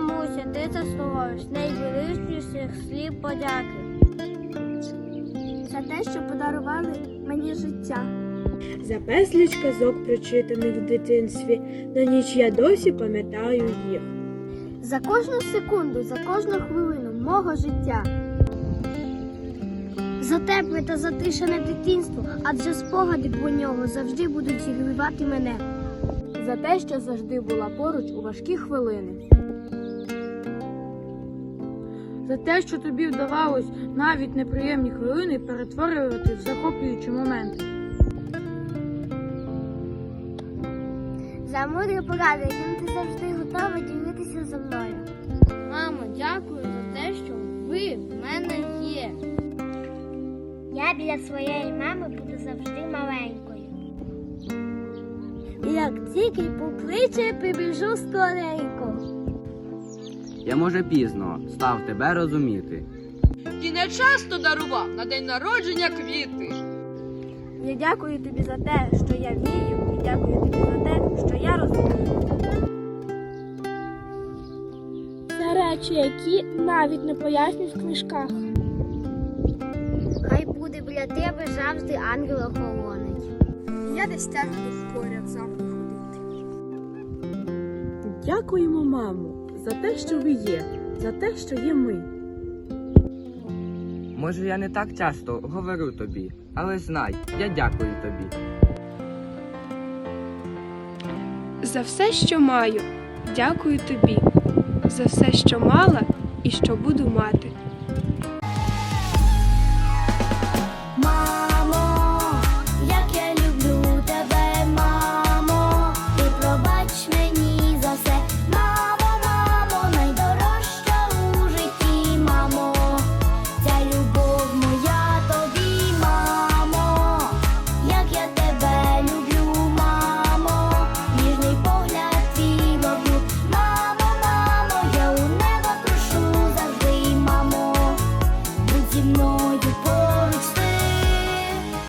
Мамуся, ти заслуговуєш найвеличніших слів подяки. За те, що подарували мені життя. За безліч казок, прочитаних в дитинстві, на ніч я досі пам'ятаю їх. За кожну секунду, за кожну хвилину мого життя. За тепле та затишене дитинство, адже спогади про нього завжди будуть зігрівати мене. За те, що завжди була поруч у важкі хвилини. За те, що тобі вдавалось навіть неприємні хвилини перетворювати в захоплюючі моменти. За мудрі поради, яким ти завжди готова ділитися зі мною. Мамо, дякую за те, що ви в мене є. Я біля своєї мами буду завжди маленькою. Як тільки покличе, прибіжу скоренько. Я може пізно став тебе розуміти. І не часто дарував на день народження квіти. Я дякую тобі за те, що я вмію, і дякую тобі за те, що я розумію. Це речі, які навіть не пояснюють в книжках. Хай буде біля тебе завжди ангел охоронить. Я десь так буду поряд завжди ходити. Дякуємо, мамо, за те, що ви є, за те, що є ми. Може, я не так часто говорю тобі, але знай, я дякую тобі. За все, що маю, дякую тобі, за все, що мала і що буду мати. you know